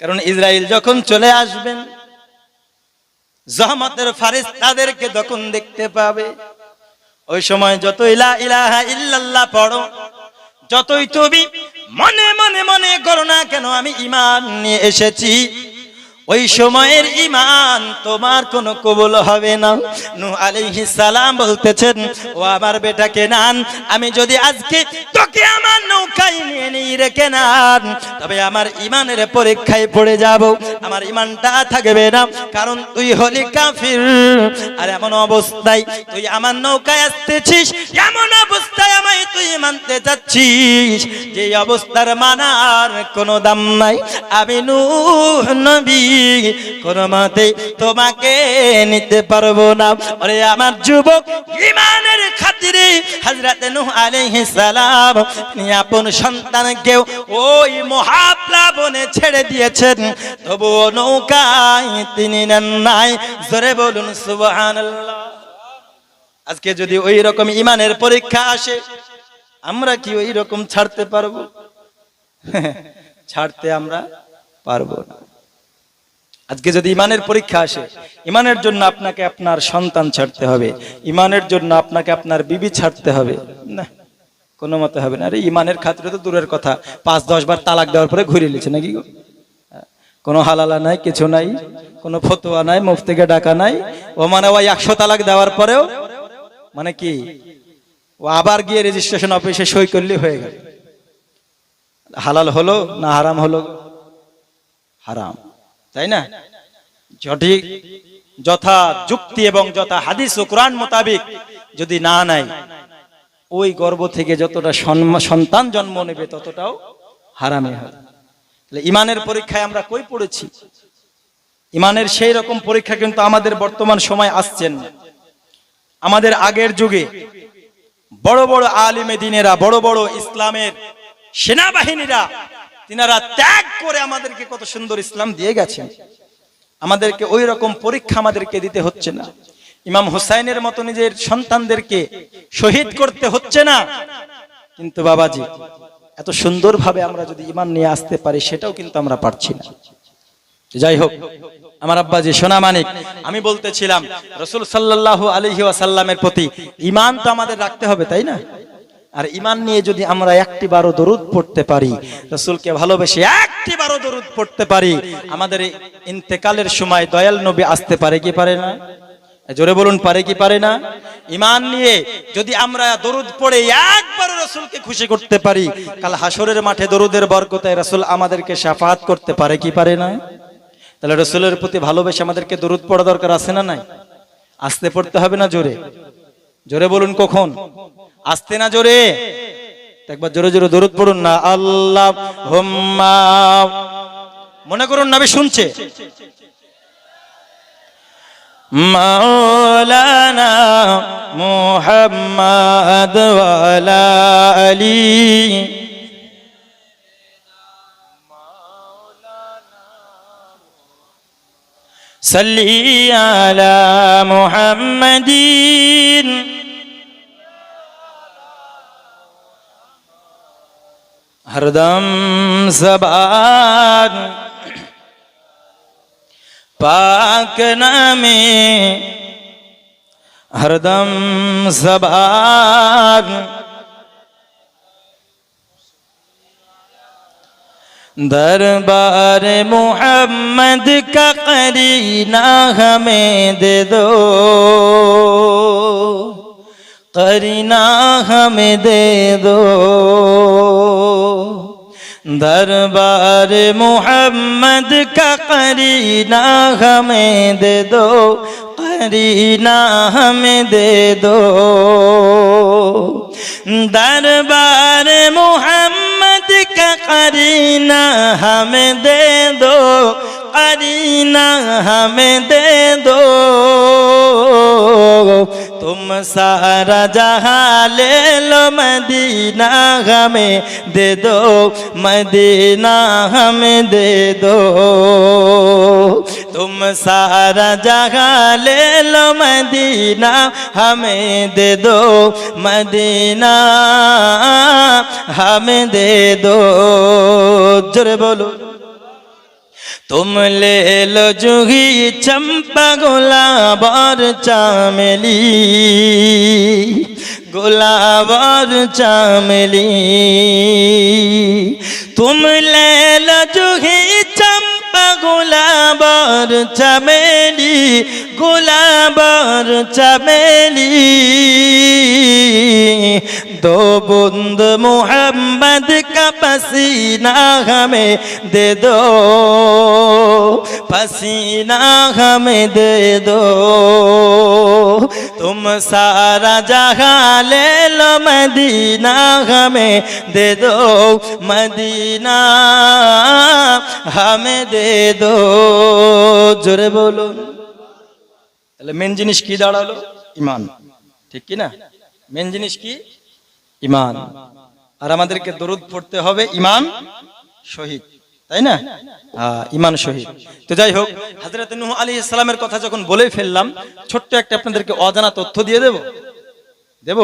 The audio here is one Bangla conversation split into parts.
কারণ ইসরায়েল যখন চলে আসবেন, জহমতের ফারিস তাদেরকে যখন দেখতে পাবে। ওই সময় যত ইলা ইলাহা ইল্লাল্লাহ পড়ো, যতই তুমি মনে মনে মনে করো না কেন, আমি ইমান নিয়ে এসেছি। ওই সময়ের ইমান তোমার কোনো কবুল হবে না। নু আলাইহিস সালাম বলতেছেন, ও আমার বেটাকে নান, আমি যদি আজকে তোকে আমার নৌকায় নিয়ে নিয়ে রেখে নান তবে আমার ইমানের পরীক্ষায় পড়ে যাব। আমার ইমানটা থাকবে না, কারণ তুই হলি কাফির। আর এমন অবস্থায় তুই আমার নৌকায় আসতেছিস, এমন অবস্থায় আমায় তুই মানতে চাচ্ছিস। যে অবস্থার মানার কোনো দাম নাই। আমি নূহ নবী। কোন মতে তোমাকে নিতে পারব না। আরে আমার যুবক ইমানের খাতিরে হযরত নূহ আলাইহিস সালাম, তিনি আপন সন্তানকেও ওই মহাপ্লাবনে ছেড়ে দিয়েছেন। তবুও নৌকায় তিনি নেন নাই। জোরে বলুন, সুবহানাল্লাহ। আজকে যদি ওই রকম ইমানের পরীক্ষা আসে, আমরা কি ওই রকম ছাড়তে পারব? ছাড়তে আমরা পারব না। আজকে যদি ইমানের পরীক্ষা আসে, ইমানের জন্য আপনাকে আপনার সন্তান ছাড়তে হবে, ইমানের জন্য আপনাকে আপনার বিবি ছাড়তে হবে। না, কোনো মতে হবে না। আরে ইমানের খাতিরে তো দূরের কথা। পাঁচ, দশ বার তালাক দেওয়ার পরে ঘুরে নিচ্ছে নাকি কোনো হালালা নাই, কিছু নাই, কোনো ফতোয়া নাই, মুফতিকে ডাকা নাই। ও মানে ওই একশো তালাক দেওয়ার পরেও মানে কি, ও আবার গিয়ে রেজিস্ট্রেশন অফিসে সই করলে হয়ে গেল। হালাল হলো না হারাম হলো? হারাম। তাই না? সঠিক যথা যুক্তি এবং যথা হাদিস ও কোরআন মোতাবেক যদি না নাই, ওই গর্ভ থেকে যতটা সন্তান জন্ম নেবে ততটাও হারামে হবে। তাহলে ইমানের পরীক্ষায় আমরা কই পড়েছি? ইমানের সেই রকম পরীক্ষা কিন্তু আমাদের বর্তমান সময় আসছেন। না আমাদের আগের যুগে বড় বড় আলিমে দিনেরা, বড় বড় ইসলামের সেনাবাহিনীরা তিনারা ত্যাগ করে আমাদেরকে কত সুন্দর ইসলাম দিয়ে গেছেন। আমাদেরকে ওই রকম পরীক্ষা আমাদেরকে দিতে হচ্ছে না। ইমাম হুসাইনের মতো নিজের সন্তানদেরকে শহীদ করতে হচ্ছে না। কিন্তু বাবাজি, এত সুন্দরভাবে আমরা যদি ইমান নিয়ে আসতে পারি, সেটাও কিন্তু আমরা পারছি না। যাই হোক, আমার আব্বাজি, সোনা মানিক, আমি বলতেছিলাম, রসুল সাল্লাহ আলহি আসাল্লামের প্রতি ইমান তো আমাদের রাখতে হবে, তাই না? আর ইমান নিয়ে যদি আমরা একটি বারো দরুদ পড়তে পারি, রসুলকে ভালোবেসে একটি বারো দরুদ পড়তে পারি, আমাদের ইন্তেকালের সময় দয়াল নবী আসতে পারে কি পারে না? জোরে বলুন, পারে কি পারে না? ইমান নিয়ে যদি আমরা দরুদ পড়ে একবার রসুলকে খুশি করতে পারি, কাল হাসরের মাঠে দরুদের বরকতায় রসুল আমাদেরকে সাফাত করতে পারে কি পারে না? তাহলে রসুলের প্রতি ভালোবেসে আমাদেরকে দরুদ পড়া দরকার আছে না নাই? আসতে পড়তে হবে না জোরে? জোরে বলুন কখন আসতে না জোরে তো একবার জোরে জোরে দরুদ পড়ুন না আল্লাহ মনে করুন নবী শুনছে মাওলানা মুহাম্মদ ওয়ালা আলী صلي على محمد हरदम जबान पाक नामे हरदम जबान दरबार मोहम्मद का करीना हमें दे दो। करीना हमें दे दो दरबार मोहम्मद का करीना हमें दे दो करीना हमें दे दो दरबार मोहम्मद का करीना हमें दे दो करीना हमें दे दो तुम सारा जहां ले लो मदीना हमें दे दो मदीना हमें दे दो तुम सारा जहां ले लो मदीना हमें दे दो मदीना हमें दे दो जोरे बोलो तुम ले लो जूही चंपा गुलाब और चामेली गुलाब और चामेली तुम ले लो जूही चंपा गुलाब और चमेली गुलाब और चमेली दो बूंद मोहम्मद का पसीना हमें दे दो पसीना हमें दे दो तुम सारा जहां ले लो मदीना हमें दे दो मदीना हमें दे दो জোরে বলুন তাহলে মেন জিনিস কি দাঁড়ালো ইমান ঠিক কি না মেন জিনিস কি ইমান। আর আমাদেরকে দরুদ পড়তে হবে ইমান শহীদ তাই না? হ্যাঁ, ইমান শহীদ। তো যাই হোক হাজরত নূহ আলী ইসলামের কথা যখন বলে ফেললাম ছোট্ট একটা আপনাদেরকে অজানা তথ্য দিয়ে দেব? দেব?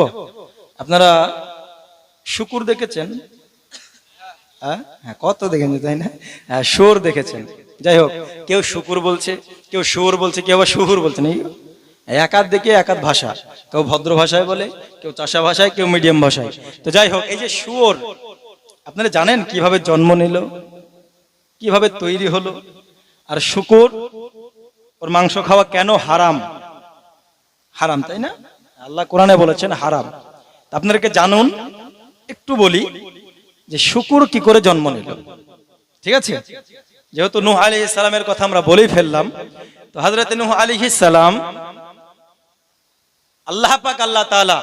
আপনারা শুকুর দেখেছেন? হ্যাঁ? হ্যাঁ, কত দেখেছেন তাই না? হ্যাঁ সুর দেখেছেন। যাই হোক কেউ শুকুর বলছে কেউ সুর বলছে কেউ আবার শুহুর বলছে নাকি একাত দেখে একাত ভাষা। কেউ ভদ্র ভাষায় বলে, কেউ চাষা ভাষায়, কেউ মিডিয়াম ভাষায়। তো যাই হোক, এই যে সুর আপনারা জানেন কীভাবে জন্ম নিল, কীভাবে তৈরি হলো, আর শুকুর, ওর মাংস খাওয়া কেন হারাম? হারাম, তাই না? আল্লাহ কোরআনে বলেছেন হারাম। আপনাদেরকে জানুন, একটু বলি যে শুকুর কি করে জন্ম নিল। ঠিক আছে? যেহেতু নুহ আলী ইসলামের কথা আমরা বলেই ফেললাম, তো হজরত নুহ আলী সালাম আল্লাহ পাক, আল্লাহ তাআলা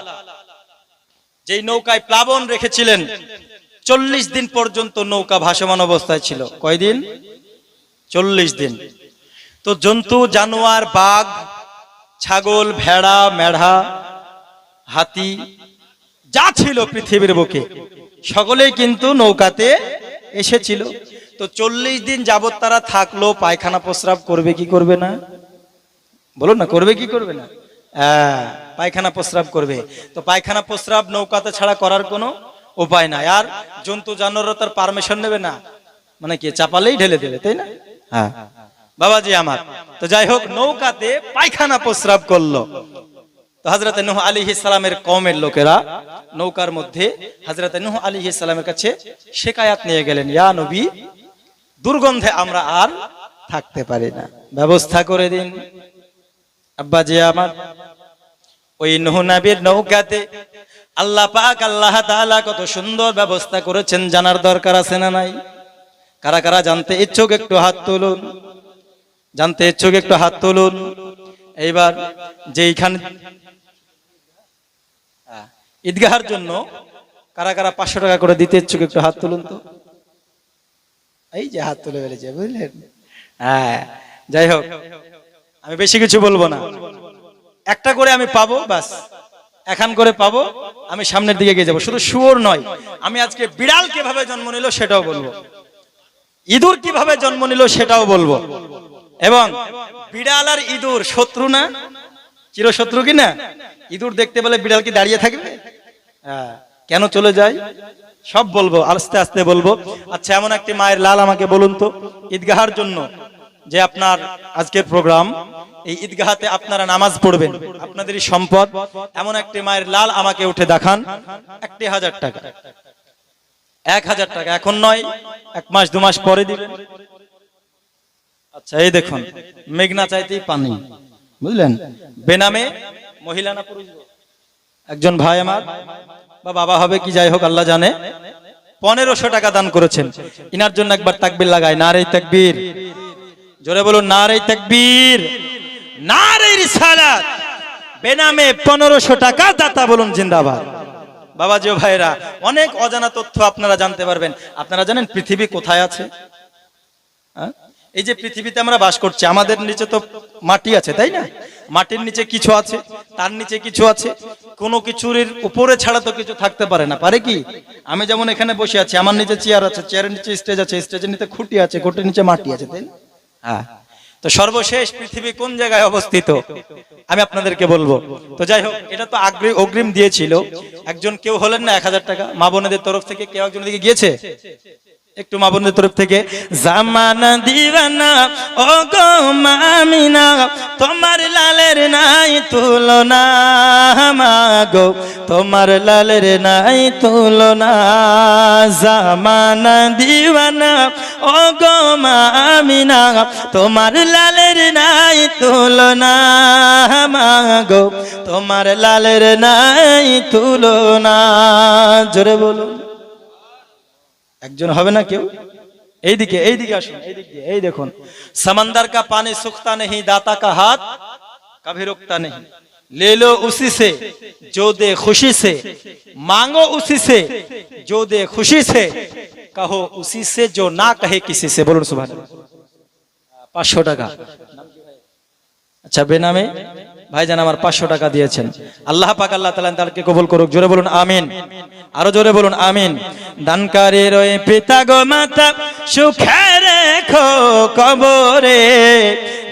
যেই নৌকায় প্লাবন রেখেছিলেন, চল্লিশ দিন পর্যন্ত নৌকা ভাসমান অবস্থায় ছিল। কয়দিন? চল্লিশ দিন। তো জন্তু, জানোয়ার, বাঘ, ছাগল, ভেড়া মেঢা হাতি, যা ছিল পৃথিবীর বুকে, সকলেই কিন্তু নৌকাতে এসেছিল। তো চল্লিশ দিন যাবত তারা থাকল, পায়খানা প্রস্রাব করবে কি করবে না? বলুন না, করবে কি করবে না? হ্যাঁ, পায়খানা প্রস্রাব করবে। তো পায়খানা প্রস্রাব নৌকাতে ছাড়া করার কোনো উপায় নাই। আর জন্তু জানোয়ারও তার পারমিশন নেবে না। মানে কি চাপালেই ঢেলে দেবে তাই না? হ্যাঁ। বাবাজি আমার। তো যাই হোক নৌকাতে পায়খানা প্রস্রাব করল। তো হজরত নুহ আলী ইসলামের কমের লোকেরা নৌকার মধ্যে হজরত নুহ আলী ইসলামের কাছে শেকায়াত নিয়ে গেলেন ইয়া নবী দুর্গন্ধে আমরা আর থাকতে পারি না। ব্যবস্থা করে দিন। আব্বাজি আমার ওই নুহ নবীর নৌকাতে আল্লাহ পাক আল্লাহ তাআলা কত সুন্দর ব্যবস্থা করেছেন জানার দরকার আছে না নাই? কারা কারা জানতে ইচ্ছুক একটু হাত তুলুন। জানতে ইচ্ছুক একটু হাত তুলুন। এইবার যেইখানে ঈদগাহার জন্য কারা কারা পাঁচশো টাকা করে দিতে ইচ্ছুক একটু হাত তুলুন তো। এই যে হাত তুলে ফেলেছে বুঝলেন? হ্যাঁ যাই হোক। আমি বেশি কিছু বলব না। একটা করে আমি পাবো বাস এখান করে পাবো আমি সামনের দিকে গিয়ে যাব। শুধু শুয়োর নয় আমি আজকে বিড়াল কীভাবে জন্ম নিল সেটাও বলব। ইঁদুর কীভাবে জন্ম নিল সেটাও বলব। এবং বিড়াল আর ইঁদুর শত্রু না? চিরশত্রু কি না? ইঁদুর দেখতে পেলে বিড়াল কি দাঁড়িয়ে থাকবে? হ্যাঁ, কেন চলে যায়? সব বলব আস্তে আস্তে বলব। আচ্ছা এমন একটি মায়ের লাল আমাকে বলুন তো ঈদগাহার জন্য। যে আপনার আজকের প্রোগ্রাম, এই ঈদগাহাতে আপনারা নামাজ পড়বেন, আপনাদেরই সম্পদ। এমন একটি মায়ের লাল আমাকে উঠে দেখান, একটি হাজার টাকা। এক হাজার টাকা, এখন নয়, এক মাস, দু মাস পরে দিবেন। আচ্ছা এই দেখুন, মেঘনা চাইতেই পানি। বুঝলেন? বেনামে মহিলা না পুরুষ একজন ভাই আমার, বা বাবা হবে কি যাই হোক, আল্লাহ জানে। পনেরোশো টাকা দান করেছেন। ইনার জন্য একবার তাকবির লাগায় না রে তাকবীর। জোরে বলুন না রে তাকবীর। না রে রিসালাত। বেনামে পনেরোশো টাকা দাতা বলুন, জিন্দাবাদ। বাবাজি ও ভাইরা অনেক অজানা তথ্য আপনারা জানতে পারবেন। আপনারা জানেন পৃথিবী কোথায় আছে? হ্যাঁ? এই যে পৃথিবীতে আমরা বাস করছি, আমাদের নিচে তো মাটি আছে, তাই না? মাটির নিচে কিছু আছে, তার নিচে কিছু আছে। কোনো কিছুর উপরে ছাড়া তো কিছু থাকতে পারে না, পারে কি? আমি যেমন এখানে বসে আছি, আমার নিচে চেয়ার আছে, চেয়ারের নিচে স্টেজ আছে, স্টেজের নিচে খুঁটি আছে, খুঁটির নিচে মাটি আছে, তাই না? হ্যাঁ। তো সর্বশেষ পৃথিবী কোন জায়গায় অবস্থিত? আমি আপনাদেরকে বলব। তো যাই হোক, এটা তো আগ্রী অগ্রিম দিয়েছিল। একজন কেউ হলেন না এক হাজার টাকা। মা বোনেদের তরফ থেকে কেউ একজন দিকে গিয়েছে? একটু মা বোনদের তরফ থেকে, জামানা দিবানা ও গো মামিনা, তোমার লালের নাই তুলনা, মাগো, তোমার লালের নাই তুলনা, জামানা দিবানা ও গো মামিনা তোমার লালের নাই তুলনা মাগো তোমার লালের নাই তুলনা জোরে বলুন একজন হবে না কেউ এইদিকে এইদিকে আসুন এইদিক দিয়ে এই দেখুন समंदर का पानी सूखता नहीं दाता का हाथ कभी रुकता नहीं ले लो उसी से जो दे खुशी से मांगो उसी से जो दे खुशी से কাহো উসি সে জো না কাহে কিসি সে বলুন সুভান পাঁচশো টাকা আচ্ছা বেনামে ভাইজান আমার পাঁচশো টাকা দিয়েছেন আল্লাহ পাক আল্লাহ তালা তাকে কবুল করুক জোরে বলুন আমিন আরও জোরে বলুন আমিন দানকারী রয়ে পিতা গো মাতা সুখে রেখো কবরে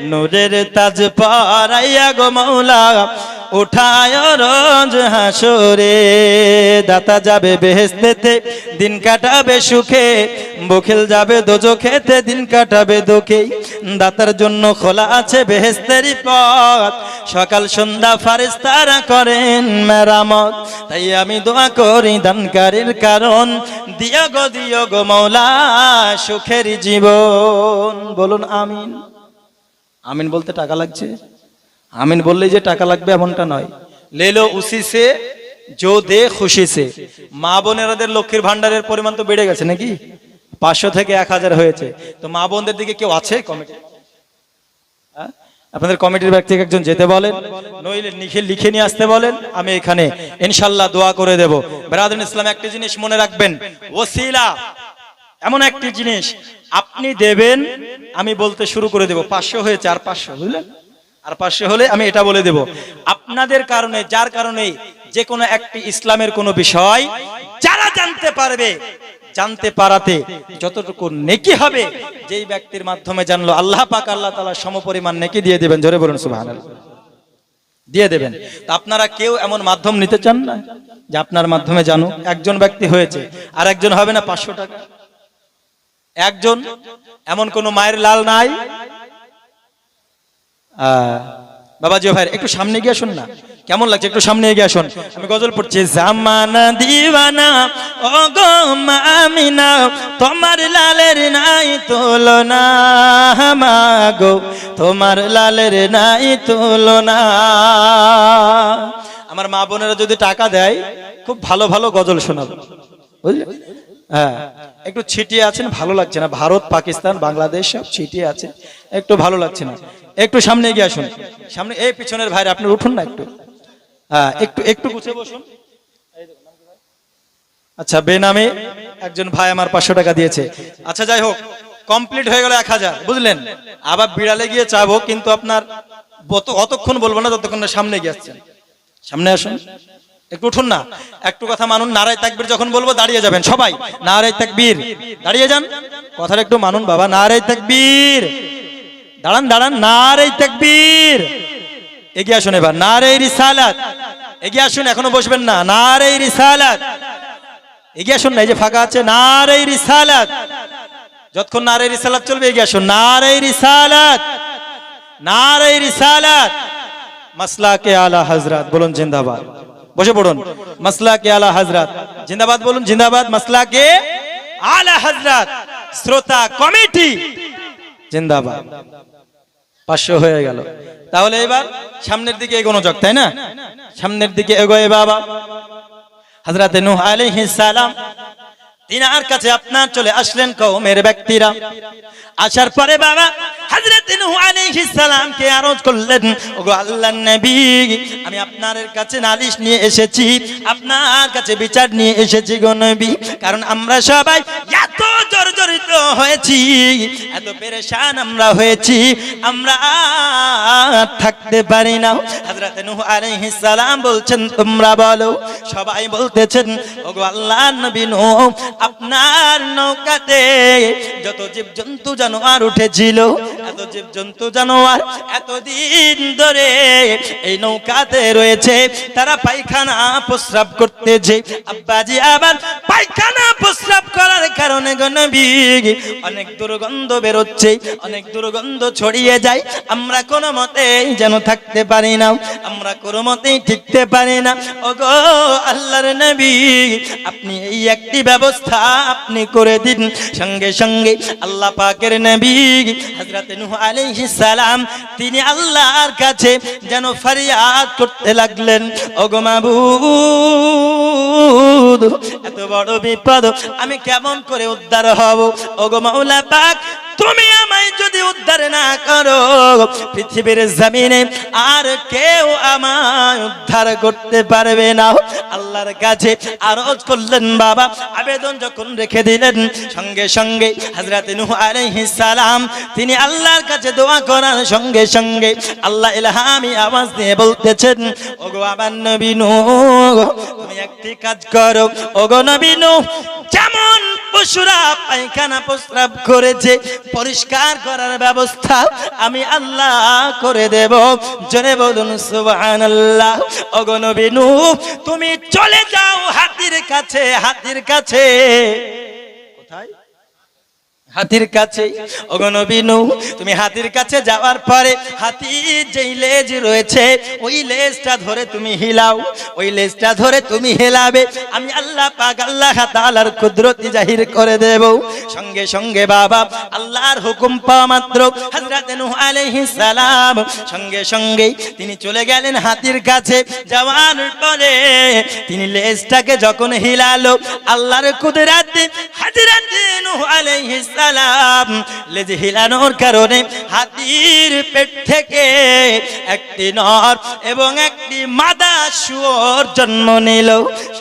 নূরের তাজ পারাইয়া গো মৌলা, উঠায় রোজ হাসরে। দাতা যাবে বেহেস্তেতে দিন কাটাবে সুখে। বখিল যাবে দোজো খেতে, দিন কাটাবে দোকেই দাতার জন্য খোলা আছে বেহেস্তেরই পথ। সকাল সন্ধ্যা ফারেস্তারা করেন মেরামত। তাই আমি দোয়া করি দানকারীর কারণ। দিয়া গো দিও গো মৌলা, সুখের জীবন। বলুন আমিন। আমিন বলতে টাকা লাগছে? আমিন বললেই যে টাকা লাগবে এমনটা নয়। লেলো উসি সে জো দে খুশি সে। মা বোনেরাদের লক্ষ্মীর ভান্ডারের পরিমাণ তো বেড়ে গেছে নাকি? পাঁচশো থেকে এক হাজার হয়েছে। তো মা বোনদের দিকে কেউ আছে কমিটি? হ্যাঁ? আপনাদের কমিটির ব্যক্তি একজন যেতে বলেন, নইলে লিখে লিখে নিয়ে আসতে বলেন, আমি এখানে ইনশাল্লাহ দোয়া করে দেব। বেরাদুল ইসলাম, একটি জিনিস মনে রাখবেন। ওসিলা এমন একটি জিনিস, আপনি দেবেন, আমি বলতে শুরু করে দেব। পাঁচশো হয়েছে, আর পাঁচশো, বুঝলেন? আর পাঁচশো হলে আমি এটা বলে দেব। আপনাদের কারণে, যার কারণে যে কোনো একটি ইসলামের কোনো বিষয়, যারা জানতে পারবে, জানতে পারাতে যতটুকু নেকি হবে, যেই ব্যক্তির মাধ্যমে জানলো, আল্লাহ পাক আল্লাহ তালা সমপরিমাণ নেকি দিয়ে দেবেন। জোরে বলুন, সুবহানাল্লাহ। দিয়ে দেবেন। তা আপনারা কেউ এমন মাধ্যম নিতে চান না? যে আপনার মাধ্যমে জানুক। একজন ব্যক্তি হয়েছে আর একজন হবে না পাঁচশো টাকা? একজন, এমন কোন মায়ের লাল নাই? বাবাজি ভাই একটু সামনে গিয়ে আসুন না। কেমন লাগছে? একটু সামনে এগিয়ে আসুন। আমি গজল পড়ছি, জামানা দিওয়ানা ও গো মামিনা, তোমার লালের নাই তুলনা, মাগো, তোমার লালের নাই তুলনা। আমার মা বোনেরা যদি টাকা দেয়, খুব ভালো ভালো গজল শোনাবো। বুঝলে? হ্যাঁ। একটু ছিটিয়ে আছেন, ভালো লাগছে না। ভারত, পাকিস্তান, বাংলাদেশ সব ছিটিয়ে আছে। একটু ভালো লাগছে না। একটু সামনে এগিয়ে আসুন। সামনে, এই পিছনের ভাইরা, আপনি উঠুন না একটু। হ্যাঁ একটু একটু গুছিয়ে বসুন। আচ্ছা বেনামে একজন ভাই আমার পাঁচশো টাকা দিয়েছে। আচ্ছা যাই হোক কমপ্লিট হয়ে গেল এক হাজার, বুঝলেন? আবার বিড়ালে গিয়ে চাবো, কিন্তু আপনার অতক্ষণ বলব না, যতক্ষণ সামনে গিয়ে আসছেন। সামনে আসুন। একটু উঠুন না। একটু কথা মানুন, নারায় তাকবীর যখন বলব, দাঁড়িয়ে যাবেন সবাই। নারায় তাকবীর। দাঁড়িয়ে যান। কথাটা একটু মানুন, বাবা, নারায় তাকবীর। দাঁড়ান দাঁড়ান, নারায় তাকবীর। এগিয়ে আসুন এবার নারে রিসালাত। এগিয়ে আসুন, এখনও বসবেন না। নারে রিসালাত। এগিয়ে আসুন না, এই যে ফাঁকা আছে নারে রিসালাত। যতক্ষণ নারে রিসালাত চলবে, এগিয়ে আসুন। নারে রিসালাত। নারে রিসালাত। মাসলা কে আলা হজরত বলুন, জিন্দাবাদ। বসে পড়ুন। মাসলা কে আলা হাজরাত জিন্দাবাদ বলুন, জিন্দাবাদ। মাসলা কে আলা হাজরাত শ্রোতা কমিটি। জিন্দাবাদ। পাঁচশো হয়ে গেল। তাহলে এবার সামনের দিকে এগোনো যাক, তাই না? সামনের দিকে এগোয় বাবা। হজরত নূহ আলাইহিস সালাম, তিনার কাছে আপনার চলে আসলেন কওমের ব্যক্তিরা। আসার পরে বাবা হযরত নূহ আলাইহিস সালাম কে আরজ করলেন, ওগো আল্লাহর নবী, আমি আপনার কাছে নালিশ নিয়ে এসেছি, আপনার কাছে বিচার নিয়ে এসেছি গো নবী, কারণ আমরা সবাই এত জর্জরিত হয়েছি, এত পেরেশান আমরা হয়েছি, আমরা থাকতে পারি না। হযরত নূহ আলাইহিস সালাম বলছেন, তোমরা বলো। সবাই বলতেছেন, ওগো আল্লাহর নবী নূহ, আপনার নৌকাতে যত জীবজন্তু জানোয়ার উঠেছিল এত জীব জন্তু জানোয়ার এতদিন ধরে এই নৌকাতে রয়েছে। তারা পায়খানা প্রস্রাব করতেছে। আব্বাজি আবার পায়খানা প্রস্রাব করার কারণে গণবি অনেক দুর্গন্ধ বেরোচ্ছে, অনেক দুর্গন্ধ ছড়িয়ে যায়। আমরা কোনো মতেই যেন থাকতে পারি না, আমরা কোনো মতেই টিকতে পারি না। ওগো আল্লাহর নবী, আপনি এই একটি ব্যবস্থা আপনি করে দিন। সঙ্গে সঙ্গে আল্লাহ পাকের নবী, হযরত নূহ আলাইহিস সালাম, তিনি আল্লাহর কাছে যেন ফরিয়াদ করতে লাগলেন। ওগো মাবুদ, এত বড় বিপদ, আমি কেমন করে উদ্ধার হব? ওগো মাওলা পাক তুমি আমায় যদি উদ্ধার না করো, পৃথিবীর জমিনে আর কেউ আমায় উদ্ধার করতে পারবে না। আল্লাহর কাছে আরজ করলেন, বাবা, আবেদন যখন রেখে দিলেন, সঙ্গে সঙ্গে হযরত নূহ আলাইহিস সালাম, তিনি আল্লাহর কাছে দোয়া করার সঙ্গে সঙ্গে আল্লাহ ইলহামি আওয়াজ দিয়ে বলতেছেন, ওগো আমার নবী নূহ, তুমি একটি কাজ করো। ওগো নবী নূহ, যেমন পশুরা পায়খানা প্রস্রাব করেছে, পরিষ্কার করার ব্যবস্থা আমি আল্লাহ করে দেব। জনে বলুন, সুবহানাল্লাহ। আল্লাহ অগণবিনু তুমি চলে যাও হাতির কাছে হাতির কাছে। কোথায়? হাতির কাছে। অগনবীনু তুমি হাতির কাছে যাওয়ার পরে হাতির যেই লেজ রয়েছে, ওই লেজটা ধরে তুমি হিলাও, ওই লেজটা ধরে তুমি হেলাবে। আমি আল্লাহ পাক, আল্লাহ তাআলার কুদরতি জাহির করে দেব। সঙ্গে সঙ্গে বাবা, আল্লাহর হুকুম পাওয়া মাত্র হযরত নূহ আলাইহিস সালাম। সঙ্গে সঙ্গে তিনি চলে গেলেন হাতির কাছে। যাওয়ার পরে তিনি লেজটাকে যখন হিলালো, আল্লাহর কুদরত হযরত নূহ আলাইহিস সালাম লেজ হিলানোর কারণে হাতির পেট থেকে একটি নর এবং একটি মাদা শুয়োর জন্ম নিল।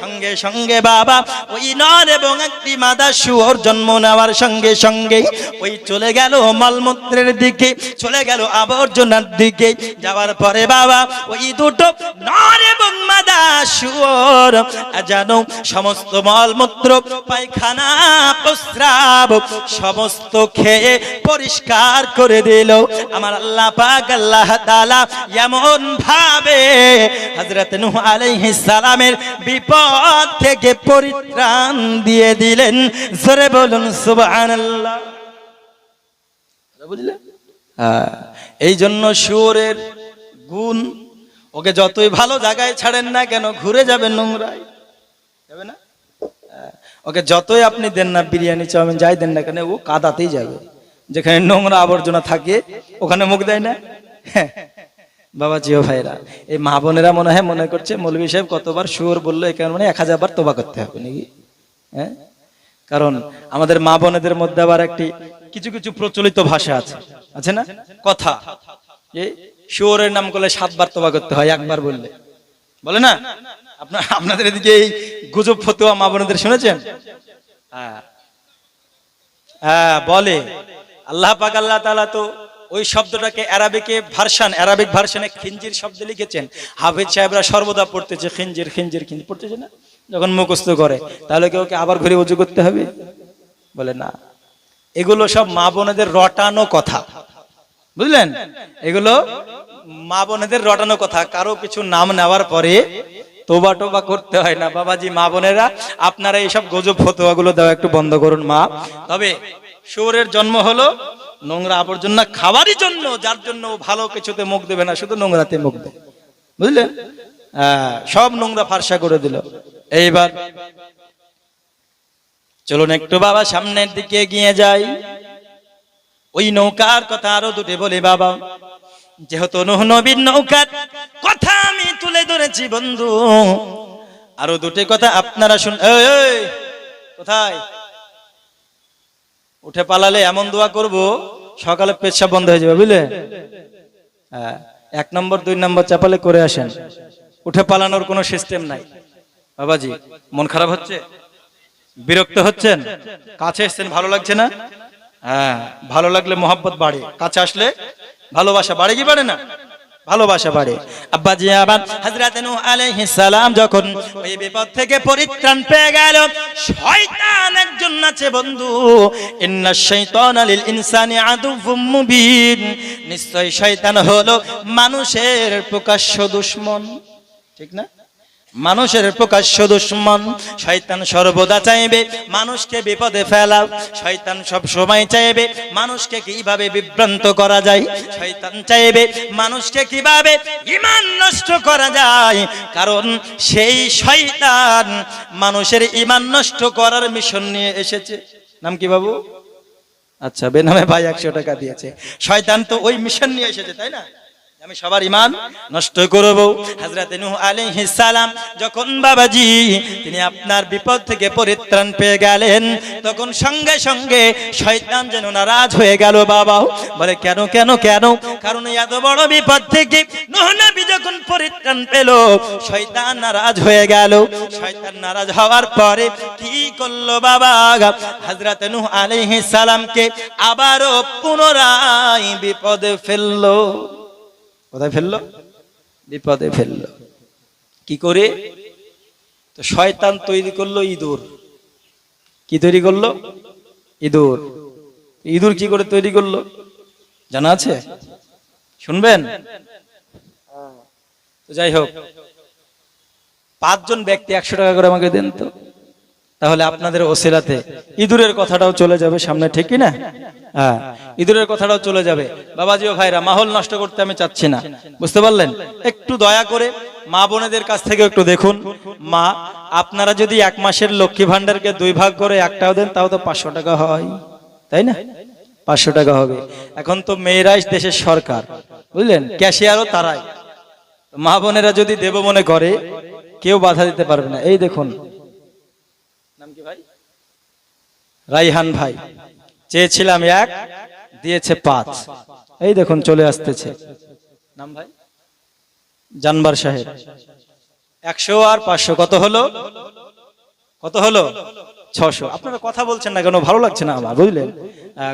সঙ্গে সঙ্গে বাবা ওই নর এবং একটি মাদা শুয়োর জন্ম নেওয়ার সঙ্গে সঙ্গে ওই চলে গেল মলমূত্রের দিকে, চলে গেল আবর্জনার দিকে। যাওয়ার পরে বাবা ওই দুটো নর এবং মাদা শুয়োর, যেন সমস্ত মলমূত্র, পায়খানা, প্রস্রাব সমস্ত খেয়ে পরিষ্কার করে দিল। আমার আল্লাহ পাক আল্লাহ তাআলা এমন ভাবে হযরত নূহ আলাইহিস সালামের বিপদ থেকে পরিত্রাণ দিয়ে দিলেন। জোরে বলুন সুবহানাল্লাহ। বুঝলে? হ্যাঁ, এই জন্য শুয়োরের গুণ ওকে যতই ভালো জায়গায় ছাড়েন না কেন ঘুরে যাবে নোংরায়। যাবে না? ওকে যতই আপনি দেন না বিরিয়ানি চাউমিন যাই দেন না কেন ও কাদাতেই যাবে। যেখানে নোংরা আবর্জনা থাকে ওখানে মুখ দেয় না। হ্যাঁ, বাবা জিও ভাইরা এই মা বোনেরা মনে হয় মনে করছে মৌলভী সাহেব কতবার শুয়োর বলল এখানে মানে এক হাজার বার তোবা করতে হবে নাকি? হ্যাঁ? কারণ আমাদের মা বোনেদের মধ্যে আবার একটি কিছু কিছু প্রচলিত ভাষা আছে। আছে না? কথা। এই শুয়োরের নাম করলে সাতবার তোবা করতে হয় একবার বললে। বলে না? আপনার, আপনাদের এদিকে এই গুজব ফতুয়া মা বোনেদের শুনেছেন? হ্যাঁ। হ্যাঁ বলে। আল্লাহ পাক, আল্লাহ তাআলা তো ওই শব্দটাকে অ্যারাবিকে ভার্সন অ্যারাবিক ভার্সনে খিঞ্জির শব্দ লিখেছেন। হাফিজ সাহেবরা সর্বদা পড়তেছে খিঞ্জির খিঞ্জির খিঞ্জির পড়তেছে না? যখন মুখস্থ করে, তাহলে কেউ ওকে আবার ঘুরে উজু করতে হবে? বলে না। এগুলো সব মা বোনেদের রটানো কথা। বুঝলেন? এগুলো মা বোনেদের রটানো কথা। কারও কিছু নাম নেওয়ার পরে তোবা টোবা করতে হয় না। বাবাজি মা বোনেরা আপনারা এইসব গজব ফতোয়া গুলো দেওয়া একটু বন্ধ করুন মা। তবে শুয়োরের জন্ম হলো নোংরা আবর্জনা খাওয়ারই জন্য যার জন্য ভালো কিছুতে মুখ দেবে না শুধু নোংরাতে মুখ দেবে বুঝলেন হ্যাঁ, সব নোংরা ফার্সা করে দিল। এইবার চলুন একটু বাবা সামনের দিকে এগিয়ে যাই। ওই নৌকার কথা আরও দুটি বলি বাবা। যেহেতু নবীর নৌকার তুলে ধরেছি বন্ধু। আরও দুটি কথা আপনারা শুন কোথায়? উঠে পালালে এমন দোয়া করব সকালে পেচ্ছাপ বন্ধ হয়ে যাবে বুঝলে? হ্যাঁ, এক নম্বর দুই নম্বর চাপালে করে আসেন। উঠে পালানোর কোনো সিস্টেম নাই। বাবাজি মন খারাপ হচ্ছে? বিরক্ত হচ্ছেন? কাছে এসছেন ভালো লাগছে না? হ্যাঁ ভালো লাগলে মোহাব্বত বাড়ে। কাছে আসলে ভালোবাসা বাড়ে কি বাড়ে না? ভালোবাসা বাড়ে। আব্বাজি আবার হযরত নূহ আলাইহিস সালাম যখন ওই বিপদ থেকে পরিত্রাণ পেয়ে গেল, শয়তান একজন আছে বন্ধু, ইন্না শাইতানা লিল ইনসানি আদুউম মুবিন। নিশ্চয় শয়তান হলো মানুষের প্রকাশ্য দুশমন। ঠিক না? মানুষের প্রকাশ্য দুশ্মন, শয়তান সর্বদা চাইবে মানুষকে বিপদে ফেলাও শয়তান সব সময় চাইবে মানুষকে কীভাবে বিভ্রান্ত করা যায়, শয়তান চাইবে মানুষকে কীভাবে ইমান নষ্ট করা যায়, কারণ সেই শয়তান মানুষের ইমান নষ্ট করার মিশন নিয়ে এসেছে। নাম কি বাবু? আচ্ছা বেনামে ভাই একশো টাকা দিয়েছে। শয়তান তো ওই মিশন নিয়ে এসেছে, তাই না? আমি সবার ইমান নষ্ট করব। হযরত নূহ আলাইহিস সালাম যখন বাবাজি, তিনি আপনার বিপদ থেকে পরিত্রাণ পেয়ে গেলেন, তখন সঙ্গে সঙ্গে শয়তান যেন নারাজ হয়ে গেল বাবা। বলে, কেন কেন কেন? কারণ এত বড় বিপদ থেকে নূহ যখন পরিত্রাণ পেল, শয়তান নারাজ হয়ে গেল। শয়তান নারাজ হওয়ার পরে কি করল বাবা? হযরত নূহ আলাইহিস সালামকে আবারও পুনরায় বিপদে ফেলল। কোথায় ফেলল? বিপদে ফেলল। কি করে? তো শয়তান তৈরি করল ইঁদুর। কি তৈরি করল? ইঁদুর। ইঁদুর কি করে তৈরি করল? জানা আছে? শুনবেন? তো যাই হোক, পাঁচজন ব্যক্তি একশো টাকা করে আমাকে দেন তো। তাহলে আপনাদের ওসিলাতে ইঁদুরের কথাটাও চলে যাবে সামনে, ঠিক না? হ্যাঁ ইঁদুরের কথাটাও চলে যাবে। বাবাজি ও ভাইরা, মাহল নষ্ট করতে আমি চাচ্ছি না। বুঝতে পারলেন? একটু দয়া করে মা বোনেদের কাছ থেকে একটু দেখুন। মা, আপনারা যদি এক মাসের লক্ষ্মী ভান্ডারকে দুই ভাগ করে একটাও দেন, তাও তো পাঁচশো টাকা হয়। তাই না? পাঁচশো টাকা হবে। এখন তো মেয়েরাই দেশের সরকার। বুঝলেন? ক্যাশিয়ারও তারাই। মা বোনেরা যদি দেব মনে করে, কেউ বাধা দিতে পারবে না। এই দেখুন নাম কি ভাই রাইহান ভাই, চেয়েছিলাম এক, দিয়েছে পাঁচ। এই দেখুন, চলে আসতেছে। নাম ভাই? জানবার সাহেব। একশো আর পাঁচশো, কত হলো? কত হলো? ছশো। আপনারা কথা বলছেন না কেন? ভালো লাগছে না আমার, বুঝলেন?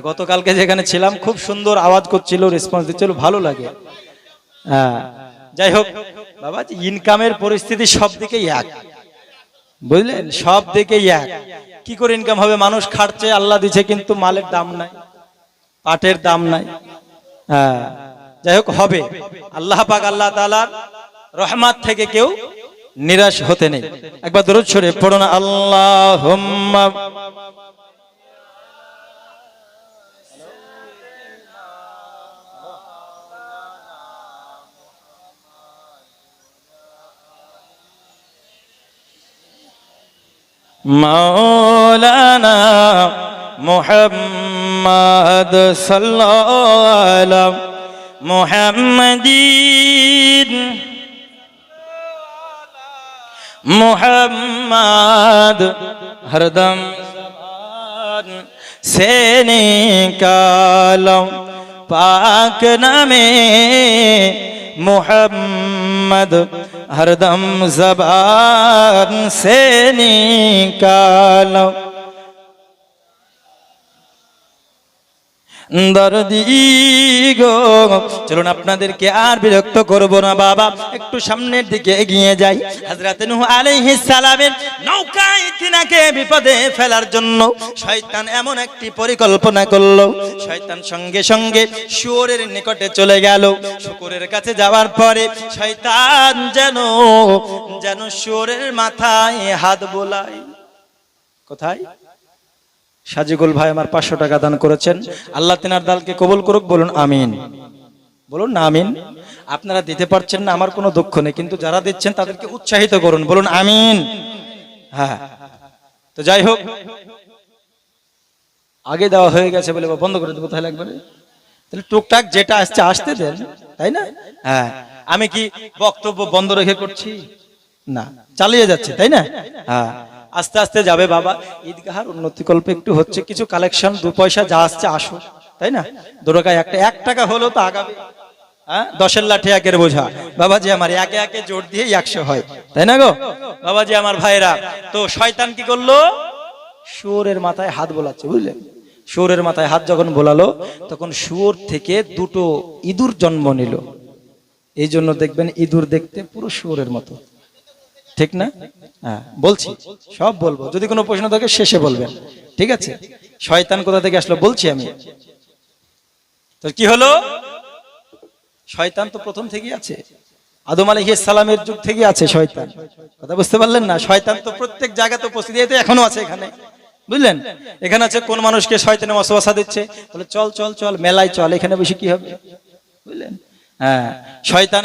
গতকালকে যেখানে ছিলাম, খুব সুন্দর আওয়াজ করছিল রেসপন্স দিচ্ছিল, ভালো লাগে। যাই হোক বাবা ইনকামের পরিস্থিতি সব দিকেই এক। বুঝলেন? সব দিকেই এক। কি করে ইনকাম হবে? মানুষ খাটছে, আল্লাহ দিছে, কিন্তু মালের দাম নাই, পাটের দাম নাই। হ্যাঁ। যাই হোক, হবে। আল্লাহ পাক, আল্লাহ তালার রহমাত থেকে কেউ নিরাশ হতে নেই। একবার দরুদ শরীফ পড়ো না আল্লাহ مولانا محمد صلى الله على محمد محمد हरदम जबान से निकालो पाक नामे मोहम्मद हरदम जबान से निकालो। চলুন আপনাদেরকে আর বিরক্ত করব না, বাবা। একটু সামনের দিকে এগিয়ে যাই। হযরত নূহ আলাইহিস সালামের নৌকায় তিনাকে বিপদে ফেলার জন্য শয়তান এমন একটি পরিকল্পনা করল। শয়তান সঙ্গে সঙ্গে শুয়োরের নিকটে চলে গেল। শুকুরের কাছে যাওয়ার পরে শয়তান যেন যেন শুয়োরের মাথায় হাত বোলায়। কোথায়? সাজিগুল ভাই আমার পাঁচশো টাকা দান করেছেন। আল্লাহ তিনার দালকে কবুল করুক, বলুন আমিন। বলুন না আমিন। আপনারা দিতে পারছেন না, আমার কোনো দুঃখ নেই, কিন্তু যারা দিচ্ছেন তাদেরকে উৎসাহিত করুন, বলুন আমিন। হ্যাঁ। তো যাই হোক, আগে দেওয়া হয়ে গেছে বলে বন্ধ করে দেবো তাহলে একবারে। তাহলে টুকটাক যেটা আসছে, আসতে দেন, তাই না? হ্যাঁ। আমি কি বক্তব্য বন্ধ রেখে করছি? না, চালিয়ে যাচ্ছে, তাই না? হ্যাঁ। আস্তে আস্তে যাবে বাবা। ঈদগাহার উন্নতিকল্পে একটু হচ্ছে, কিছু কালেকশন দু পয়সা যা আসছে আসো তাই না? দুটাকায় একটা, এক টাকা হলো তো আগাবে হ্যাঁ? দশের লাঠি একের বোঝা। বাবাজি আমার একে একে জোর দিয়ে একশো হয়, তাই না গো? বাবাজি আমার ভাইরা, তো শয়তান কি করল? শুয়োরের মাথায় হাত বোলাচ্ছে, বুঝলেন? শুয়োরের মাথায় হাত যখন বোলালো, তখন শুয়োর থেকে দুটো ইঁদুর জন্ম নিল। এই জন্য দেখবেন ইঁদুর দেখতে পুরো শুয়োরের মতো। ঠিক না? হ্যাঁ বলছি, সব বলব। যদি কোনো প্রশ্ন থাকে, শেষে বলবেন। ঠিক আছে? শয়তান কোথা থেকে আসলো? বলছি আমি। তো কি হলো? শয়তান তো প্রথম থেকেই আছে। আদম সালামের যুগ থেকে আছে শয়তান। কথা বুঝতে পারলেন না? শয়তান তো প্রত্যেক জায়গাতে উপস্থিত। এই তো এখনও আছে এখানে। বুঝলেন? এখানে আছে কোন মানুষকে শয়তানে ওয়াসওয়াসা দিচ্ছে? বলে, চল চল চল, মেলায় চল, এখানে বেশি কি হবে? বুঝলেন? হ্যাঁ শয়তানের